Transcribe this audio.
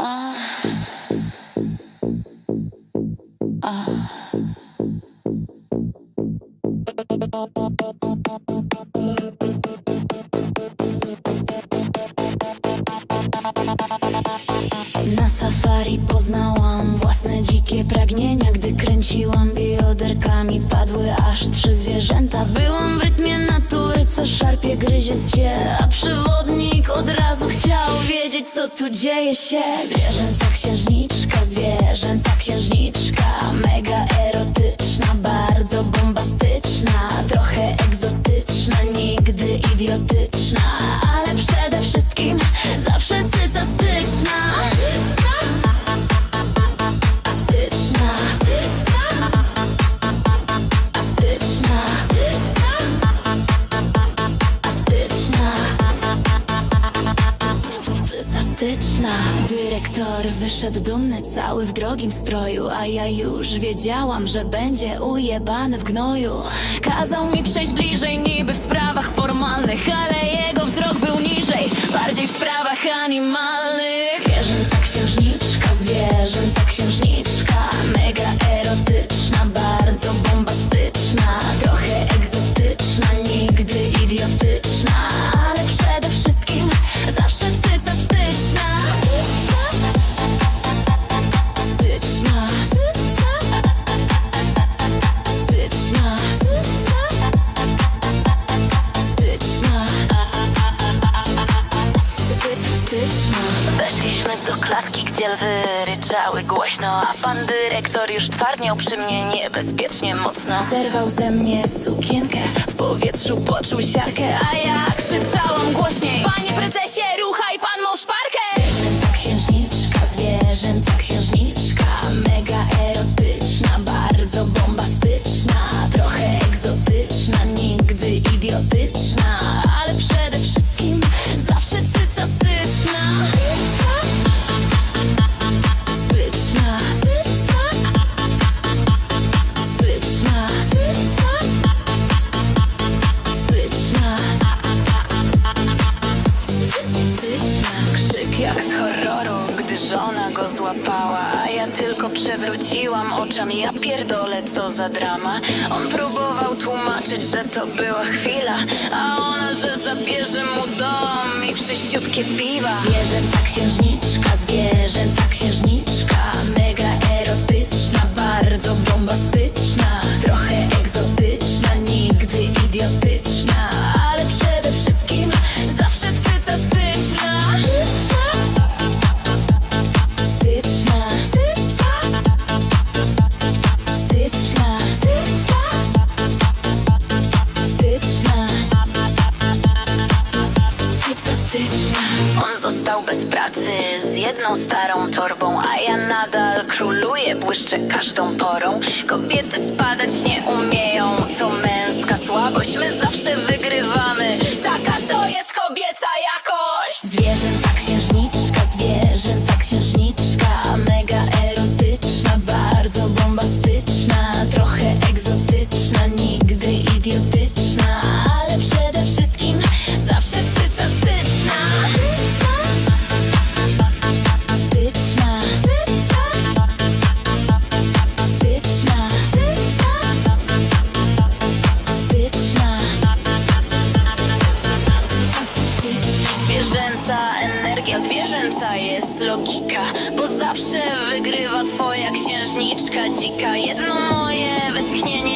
Na safari poznałam własne dzikie pragnienia. Gdy kręciłam bioderkami padły aż trzy zwierzęta. Byłam w rytmie natury, co szarpie, gryzie się A przewodnik od razu chciał wiedzieć, co tu dzieje się. Zwierzęca księżniczka, zwierzęca księżniczka Mega erotyczna, bardzo bombastyczna Astyczna Dyrektor wyszedł dumny cały w drogim stroju A ja już wiedziałam, że będzie ujebany w gnoju. Kazał mi przejść bliżej niby w sprawach formalnych Ale jego wzrok był niżej, bardziej w sprawach animalnych. Zwierzęca księżniczka, Styczna Weszliśmy do klatki, gdzie lwy ryczały głośno A pan dyrektor już twardniał przy mnie niebezpiecznie mocno. Zerwał ze mnie sukienkę, w powietrzu poczuł siarkę A ja krzyczałam głośniej. Panie prezesie, ruchaj żona go złapała A ja tylko przewróciłam oczami, ja pierdolę co za drama. On próbował tłumaczyć, że to była chwila A ona, że zabierze mu dom i wszyściutkie piwa. Zwierzęca księżniczka, zwierzęca księżniczka Mega bez pracy z jedną starą torbą A ja nadal króluję, błyszczę każdą porą. Kobiety spadać nie umieją, to męska słabość My zawsze wygrywamy, Energia, zwierzęca jest logika Bo zawsze wygrywa twoja księżniczka dzika. Jedno moje westchnienie